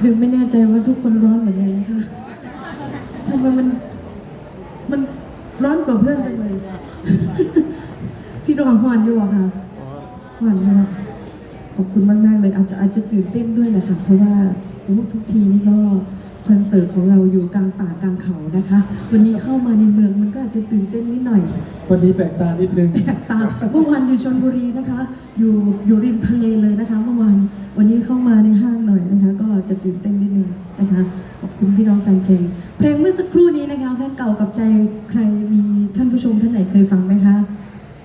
เบลไม่แน่ใจว่าทุกคนร้อนเหมือนกันค่ะทำไมมัน มันร้อนกว่าเพื่อนจังเลย พี่ดองหวานอยู่อะค่ะหวานจังอะขอบคุณมากๆเลยอาจจะอาจจะตื่นเต้นด้วยนะคะเพราะว่าโอ้ทุกทีนี่ก็ คอนเสิร์ตของเราอยู่กลางป่ากลางเขานะคะ วันนี้เข้ามาในเมืองมันก็อาจจะตื่นเต้นนิดหน่อยวันนี้แปลกตานิดนึง แปลกตาเมื่อวานอยู่ชลบุรีนะคะ อยู่อยู่ริมทะเลเลยนะคะเมื่อวานวันนี้เข้ามาในห้างหน่อยนะคะ ก็จะตื่นเต้นนิดนึงนะคะขอบคุณพี่น้องแฟนเพลง เพลงเมื่อสักครู่นี้นะคะแฟนเก่ากับใจใครมีท่านผู้ชมท่านไหนเคยฟังไหมคะ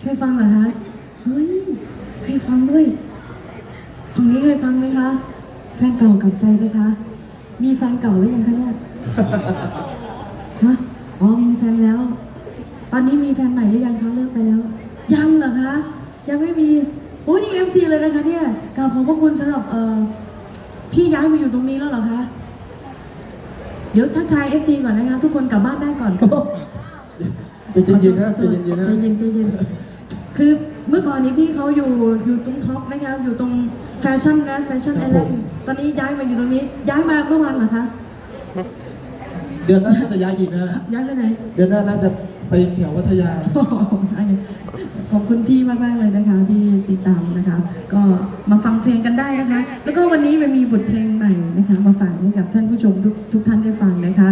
เคยฟังเหรอคะเฮ้ยเคยฟังด้วยฝั่งนี้เคยฟังไหมคะแฟนเก่ากับใจนะคะ มีแฟนเก่าหรือยังคะเนี่ยฮะอ๋อมีแฟนแล้ว ตอนนี้มีแฟนใหม่หรือยังคะเลิกไปแล้ว ยังเหรอคะ ยังไม่มีโอ้นี่เอฟซีเลยนะคะเนี่ยกล่าวขอบพระคุณสำหรับเอ่อพี่ย้ายมาอยู่ตรงนี้แล้วเหรอคะเดี๋ยวทักทายเอฟซีก่อนนะคะทุกคนกลับบ้านได้ก่อนค่ะใจเย็นๆนะใจเย็นๆนะ ใจเย็นใจเย็นคือ เมื่อก่อนนี้พี่เขาอยู่อยู่ตรงท็อปนะคะอยู่ตรงแฟชั่นนะแฟชั่นไอแลนด์ตอนนี้ย้ายมาอยู่ตรงนี้ ย้ายมาเมื่อวานเหรอคะเดือนหน้าก็จะย้ายอีกนะย้ายไปไหนเดือนหน้าน่าจะไปแถวพัทยาขอบคุณพี่มากๆเลยนะคะที่ติดตามนะคะ ก็มาฟังเพลงกันได้นะคะ แล้วก็วันนี้มันมีบทเพลงใหม่นะคะ มาฝากให้กับท่านผู้ชมทุกทุกท่านได้ฟังนะคะ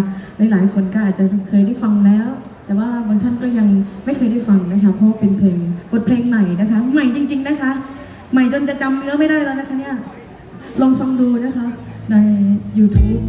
หลายๆคนก็อาจจะเคยได้ฟังแล้ว แต่ว่าบางท่านก็ยังไม่เคยได้ฟังนะคะ เพราะว่าเป็นเพลงบทเพลงใหม่นะคะ ใหม่จริง ๆนะคะ ใหม่จนจะจำเนื้อไม่ได้แล้วนะคะเนี่ย ลองฟังดูนะคะใน YouTube